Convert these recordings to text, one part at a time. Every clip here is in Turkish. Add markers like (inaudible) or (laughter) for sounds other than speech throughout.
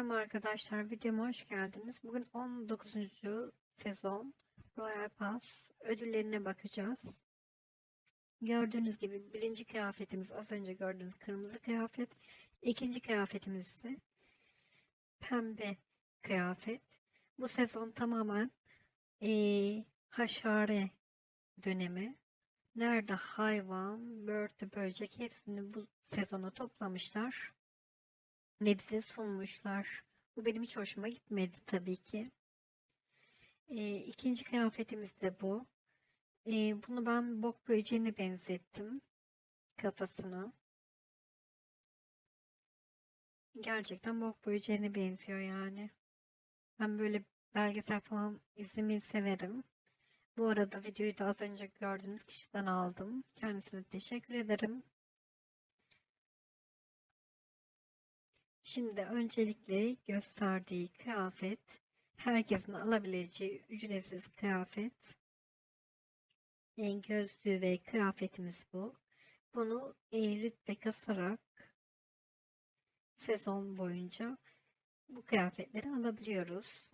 Selam arkadaşlar, videoma hoş geldiniz. Bugün 19. sezon Royal Pass ödüllerine bakacağız. Gördüğünüz gibi birinci kıyafetimiz az önce gördüğünüz kırmızı kıyafet. İkinci kıyafetimiz ise pembe kıyafet. Bu sezon tamamen eee haşare dönemi. Nerede hayvan, börtü, böcek hepsini bu sezona toplamışlar ve bize sunmuşlar. Bu benim hiç hoşuma gitmedi tabii ki. Ee, ikinci kıyafetimiz de bu. Ee, bunu ben bok böceğine benzettim. Kafasını. Gerçekten bok böceğine benziyor yani. Ben böyle belgesel falan izlemeyi severim. Bu arada videoyu da az önce gördüğünüz kişiden aldım. Kendisine teşekkür ederim. Şimdi öncelikle gösterdiği kıyafet herkesin alabileceği ücretsiz kıyafet. En gözlüğü ve kıyafetimiz bu. Bunu e, rütbe kasarak sezon boyunca bu kıyafetleri alabiliyoruz.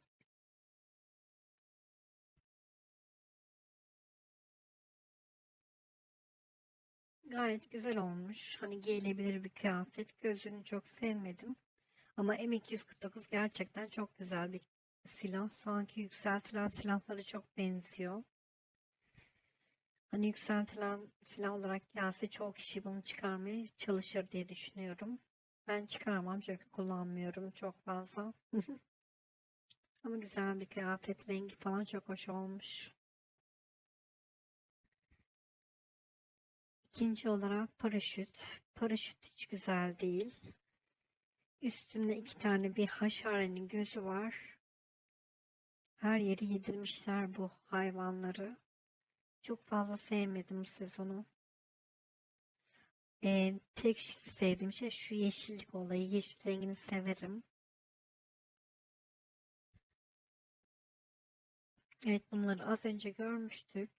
Gayet güzel olmuş. Hani giyilebilir bir kıyafet. Gözünü çok sevmedim. Ama M249 gerçekten çok güzel bir silah. Sanki yükseltilen silahları çok benziyor. Hani yükseltilen silah olarak gelse çok kişi bunu çıkarmaya çalışır diye düşünüyorum. Ben çıkarmam çünkü kullanmıyorum çok fazla. (laughs) Ama güzel bir kıyafet. Rengi falan çok hoş olmuş. İkinci olarak paraşüt. Paraşüt hiç güzel değil. Üstünde iki tane bir haşarenin gözü var. Her yeri yedirmişler bu hayvanları. Çok fazla sevmedim bu sezonu. Ee, tek sevdiğim şey şu yeşillik olayı. Yeşil rengini severim. Evet bunları az önce görmüştük.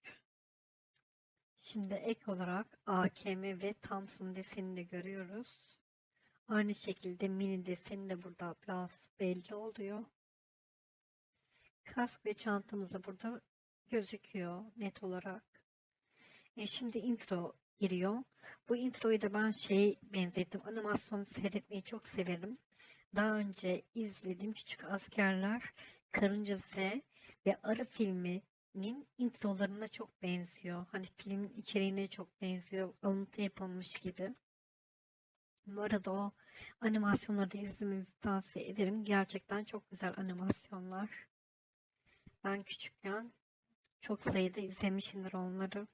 Şimdi ek olarak AKM ve Thompson desenini de görüyoruz. Aynı şekilde mini deseni de burada biraz belli oluyor. Kask ve çantamız da burada gözüküyor net olarak. E şimdi intro giriyor. Bu introyu da ben şey benzettim. Animasyonu seyretmeyi çok severim. Daha önce izlediğim Küçük Askerler, Karınca Z ve Arı filminin introlarına çok benziyor. Hani filmin içeriğine çok benziyor. Alıntı yapılmış gibi. Bu arada o animasyonları da izlemenizi tavsiye ederim. Gerçekten çok güzel animasyonlar. Ben küçükken çok sayıda izlemişimdir onları.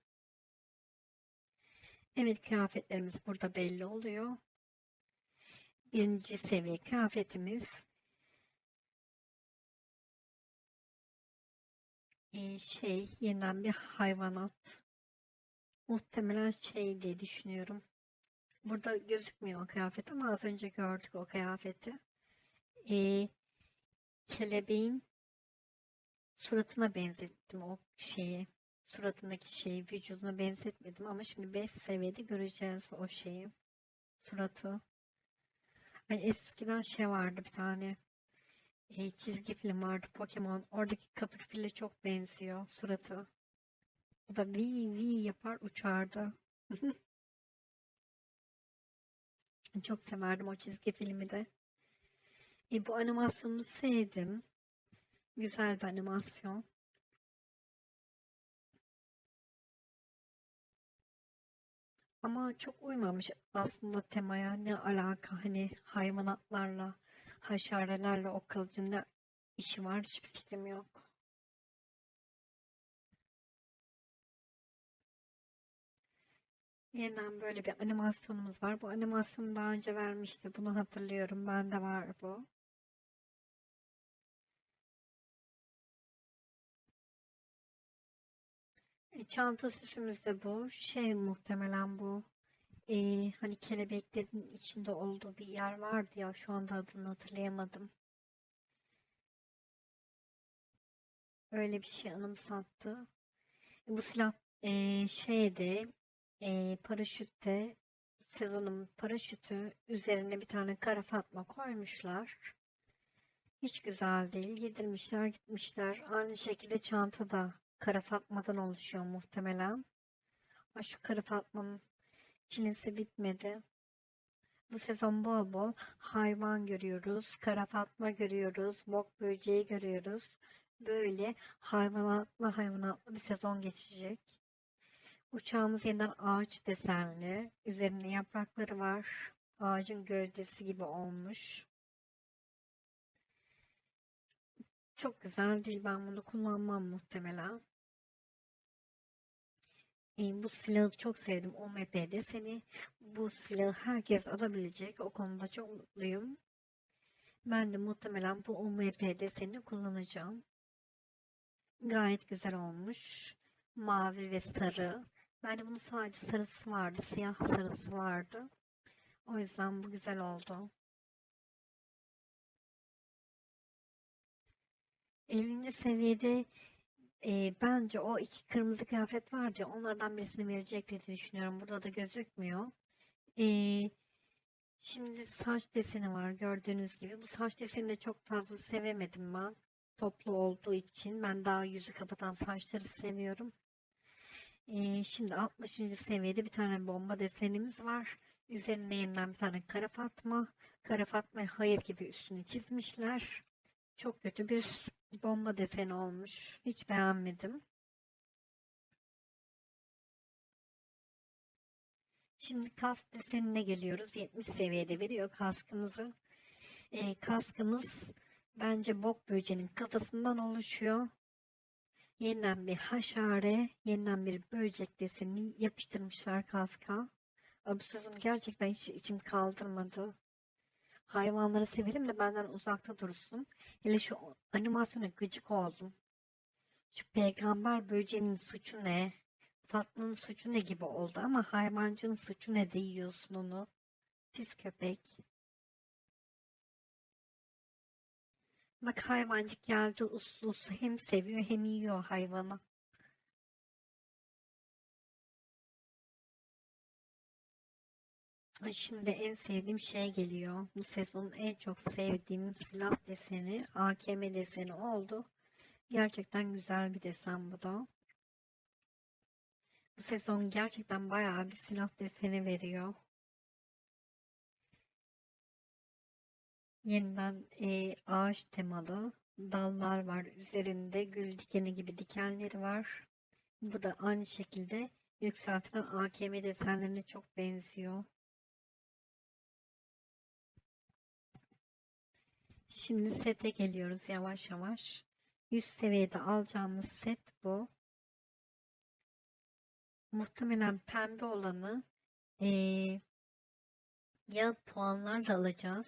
Evet kıyafetlerimiz burada belli oluyor. Birinci seviye kıyafetimiz ee, şey yeniden bir hayvanat. Muhtemelen şey diye düşünüyorum. Burada gözükmüyor o kıyafet ama az önce gördük o kıyafeti. Ee, kelebeğin suratına benzettim o şeyi. Suratındaki şeyi vücuduna benzetmedim ama şimdi 5 seviyede göreceğiz o şeyi. Suratı. Hani eskiden şey vardı bir tane e, çizgi film vardı Pokemon. Oradaki Copperfield'e çok benziyor suratı. O da vi vi yapar uçardı. (laughs) Çok severdim o çizgi filmi de. E, bu animasyonu sevdim. Güzel bir animasyon. Ama çok uymamış aslında temaya. Ne alaka hani hayvanatlarla, haşarelerle o kılıcın ne işi var hiçbir fikrim yok. Yeniden böyle bir animasyonumuz var. Bu animasyonu daha önce vermişti. Bunu hatırlıyorum. Bende var bu. E, çanta süsümüz de bu. Şey muhtemelen bu. E, hani kelebeklerin içinde olduğu bir yer vardı ya. Şu anda adını hatırlayamadım. Öyle bir şey anımsattı. E, bu silah e, şeyde e, paraşütte sezonun paraşütü üzerine bir tane kara fatma koymuşlar. Hiç güzel değil. Yedirmişler gitmişler. Aynı şekilde çanta da kara fatmadan oluşuyor muhtemelen. Ay şu kara fatmanın çilesi bitmedi. Bu sezon bol bol hayvan görüyoruz. Kara fatma görüyoruz. Bok böceği görüyoruz. Böyle hayvanatlı hayvanatlı bir sezon geçecek. Uçağımız yeniden ağaç desenli. Üzerinde yaprakları var. Ağacın gövdesi gibi olmuş. Çok güzel değil. Ben bunu kullanmam muhtemelen. E, bu silahı çok sevdim. OMP deseni. Bu silahı herkes alabilecek. O konuda çok mutluyum. Ben de muhtemelen bu OMP deseni kullanacağım. Gayet güzel olmuş. Mavi ve sarı. Bende bunun sadece sarısı vardı. Siyah sarısı vardı. O yüzden bu güzel oldu. 50. seviyede e, bence o iki kırmızı kıyafet vardı ya onlardan birisini verecek diye düşünüyorum. Burada da gözükmüyor. E, şimdi saç deseni var gördüğünüz gibi. Bu saç deseni de çok fazla sevemedim ben. Toplu olduğu için ben daha yüzü kapatan saçları seviyorum. E, şimdi 60. seviyede bir tane bomba desenimiz var. Üzerinde yeniden bir tane kara fatma. Kara fatma hayır gibi üstünü çizmişler. Çok kötü bir bomba deseni olmuş. Hiç beğenmedim. Şimdi kask desenine geliyoruz. 70 seviyede veriyor kaskımızı. E, kaskımız bence bok böceğinin kafasından oluşuyor. Yeniden bir haşare, yeniden bir böcek deseni yapıştırmışlar kaska. Bu sezon gerçekten hiç içim kaldırmadı. Hayvanları severim de benden uzakta dursun. Hele şu animasyona gıcık oldum. Şu peygamber böceğinin suçu ne? Fatma'nın suçu ne gibi oldu ama hayvancının suçu ne de yiyorsun onu. Pis köpek. Bak hayvancık geldi uslu uslu hem seviyor hem yiyor hayvanı. Şimdi en sevdiğim şey geliyor. Bu sezonun en çok sevdiğim silah deseni, AKM deseni oldu. Gerçekten güzel bir desen bu da. Bu sezon gerçekten bayağı bir silah deseni veriyor. Yeniden e, ağaç temalı dallar var. Üzerinde gül dikeni gibi dikenleri var. Bu da aynı şekilde yükseltilen AKM desenlerine çok benziyor. Şimdi sete geliyoruz yavaş yavaş. 100 seviyede alacağımız set bu. Muhtemelen pembe olanı ee, ya puanlarla alacağız.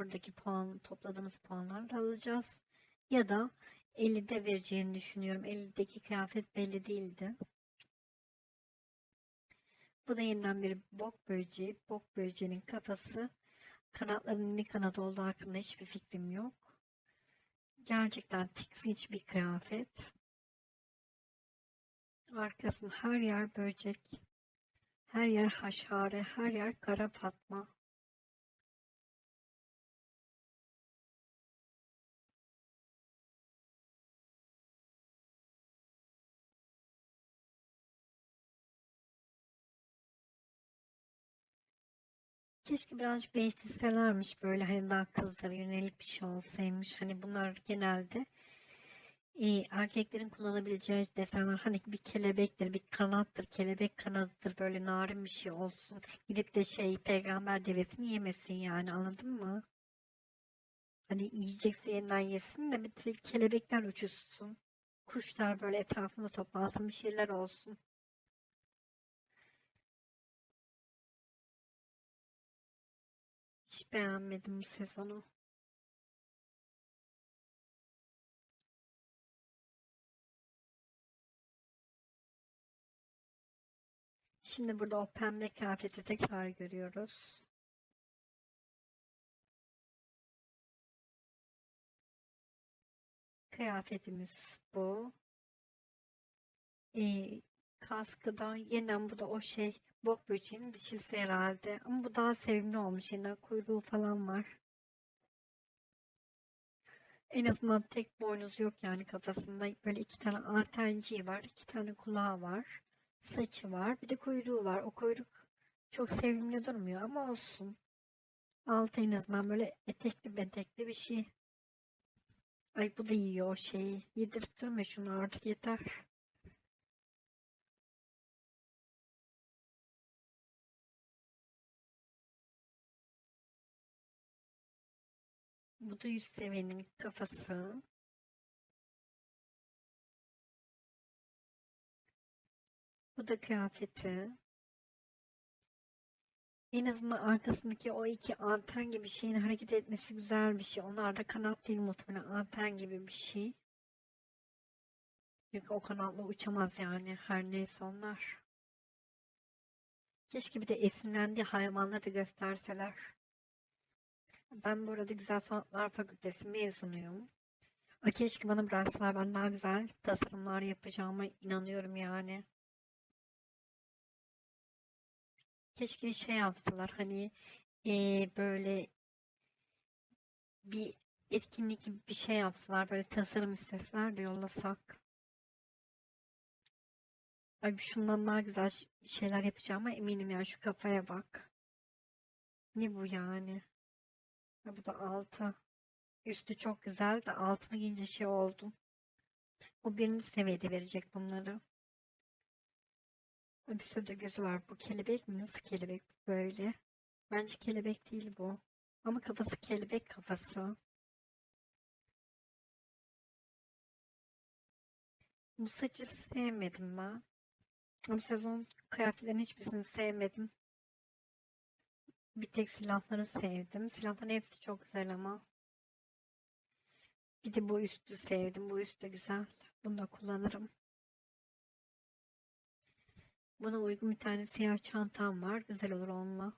Buradaki puan topladığımız puanlarla alacağız. Ya da 50'de vereceğini düşünüyorum. 50'deki kıyafet belli değildi. Bu da yeniden bir bok böceği. Bok böceğinin kafası Kanatlarının ne kanat olduğu hakkında hiçbir fikrim yok. Gerçekten tiksinç bir kıyafet. Arkasında her yer böcek. Her yer haşare, her yer kara patma. Keşke birazcık değiştirselermiş böyle hani daha kızlara yönelik bir şey olsaymış. Hani bunlar genelde e, erkeklerin kullanabileceği desenler hani bir kelebektir, bir kanattır, kelebek kanatıdır böyle narin bir şey olsun. Gidip de şey peygamber devesini yemesin yani anladın mı? Hani yiyecekse yeniden yesin de bir kelebekler uçuşsun. Kuşlar böyle etrafında toplansın bir şeyler olsun. Hiç beğenmedim bu sezonu. Şimdi burada o pembe kıyafeti tekrar görüyoruz. Kıyafetimiz bu. Ee, kaskı da yeniden bu da o şey bok böceğinin dişisi herhalde. Ama bu daha sevimli olmuş. Yeniden kuyruğu falan var. En azından tek boynuz yok yani kafasında. Böyle iki tane antenciği var, iki tane kulağı var, saçı var, bir de kuyruğu var. O kuyruk çok sevimli durmuyor ama olsun. Altı en azından böyle etekli betekli bir şey. Ay bu da yiyor o şeyi. Yedirip durma şunu artık yeter. Bu da yüz sevenin kafası. Bu da kıyafeti. En azından arkasındaki o iki anten gibi şeyin hareket etmesi güzel bir şey. Onlar da kanat değil muhtemelen anten gibi bir şey. Çünkü o kanatla uçamaz yani her neyse onlar. Keşke bir de esinlendiği hayvanları da gösterseler. Ben bu arada Güzel Sanatlar Fakültesi mezunuyum. Keşke bana bıraksalar ben daha güzel tasarımlar yapacağıma inanıyorum yani. Keşke şey yapsalar hani eee, böyle bir etkinlik gibi bir şey yapsalar böyle tasarım isteseler de yollasak. Ay şundan daha güzel şeyler yapacağıma eminim ya şu kafaya bak. Ne bu yani? Ha, bu da altı. Üstü çok güzel de altını giyince şey oldu. O birinci seviyede verecek bunları. Bir sürü de gözü var. Bu kelebek mi? Nasıl kelebek bu böyle? Bence kelebek değil bu. Ama kafası kelebek kafası. Bu saçı sevmedim ben. Bu sezon kıyafetlerin hiçbirisini sevmedim. Bir tek silahları sevdim. Silahların hepsi çok güzel ama. Bir de bu üstü sevdim. Bu üstü güzel. Bunu da kullanırım. Buna uygun bir tane siyah çantam var. Güzel olur onunla.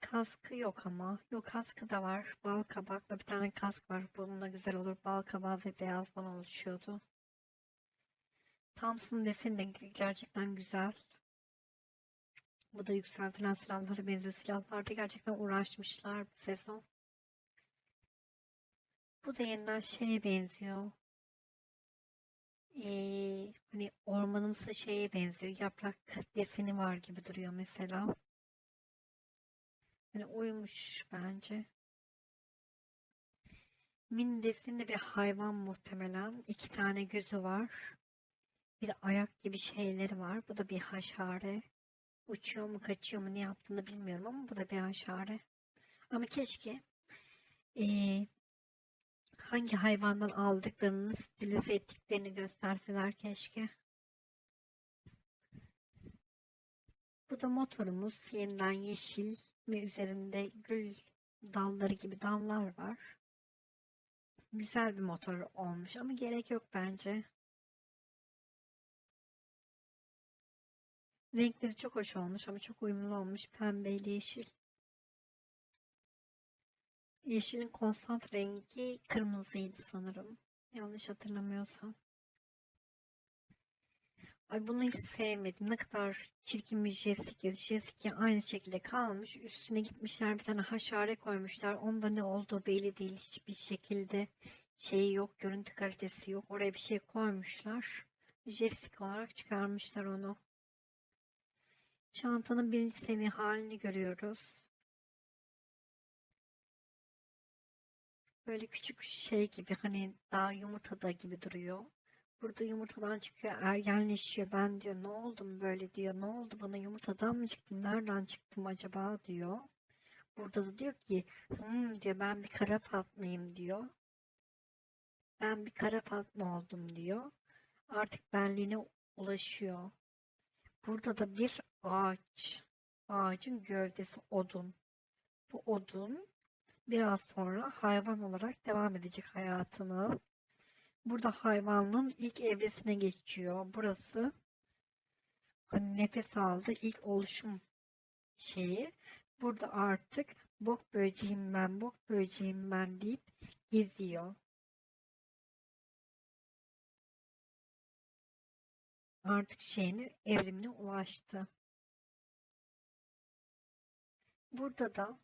Kaskı yok ama. Yok kaskı da var. Bal kabaklı bir tane kask var. Bununla güzel olur. Bal kabağı ve beyazdan oluşuyordu. Thompson deseni de gerçekten güzel. Bu da yükseltilen silahlara benziyor. Silahlarda gerçekten uğraşmışlar bu sezon. Bu da yeniden şeye benziyor. Ee, hani ormanımsı şeye benziyor. Yaprak deseni var gibi duruyor mesela. Hani uyumuş bence. Min deseni de bir hayvan muhtemelen. İki tane gözü var. Bir de ayak gibi şeyleri var. Bu da bir haşare. Uçuyor mu kaçıyor mu ne yaptığını bilmiyorum ama bu da bir haşare. Ama keşke ee, hangi hayvandan aldıklarını, stilize ettiklerini gösterseler keşke. Bu da motorumuz. Yeniden yeşil ve üzerinde gül dalları gibi dallar var. Güzel bir motor olmuş ama gerek yok bence. Renkleri çok hoş olmuş ama çok uyumlu olmuş. Pembe ile yeşil. Yeşilin konsant rengi kırmızıydı sanırım. Yanlış hatırlamıyorsam. Ay bunu hiç sevmedim. Ne kadar çirkin bir Jessica. Jessica aynı şekilde kalmış. Üstüne gitmişler bir tane haşare koymuşlar. Onda ne olduğu belli değil. Hiçbir şekilde şeyi yok. Görüntü kalitesi yok. Oraya bir şey koymuşlar. Jessica olarak çıkarmışlar onu. Çantanın birinci seviye halini görüyoruz. Böyle küçük şey gibi hani daha yumurtada gibi duruyor. Burada yumurtadan çıkıyor, ergenleşiyor. Ben diyor ne oldum böyle diyor. Ne oldu bana yumurtadan mı çıktım? Nereden çıktım acaba diyor. Burada da diyor ki hmm, diyor ben bir kara fatmayım diyor. Ben bir kara fatma oldum diyor. Artık benliğine ulaşıyor. Burada da bir ağaç. Ağacın gövdesi odun. Bu odun biraz sonra hayvan olarak devam edecek hayatını. Burada hayvanlığın ilk evresine geçiyor. Burası hani nefes aldı ilk oluşum şeyi. Burada artık bok böceğim ben, bok böceğim ben deyip geziyor. Artık şeyini evrimine ulaştı. Burada da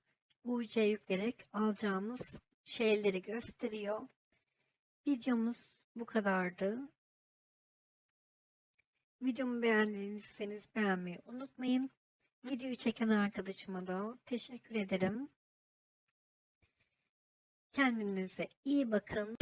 UC yükleyerek alacağımız şeyleri gösteriyor. Videomuz bu kadardı. Videomu beğendiyseniz beğenmeyi unutmayın. Videoyu çeken arkadaşıma da teşekkür ederim. Kendinize iyi bakın.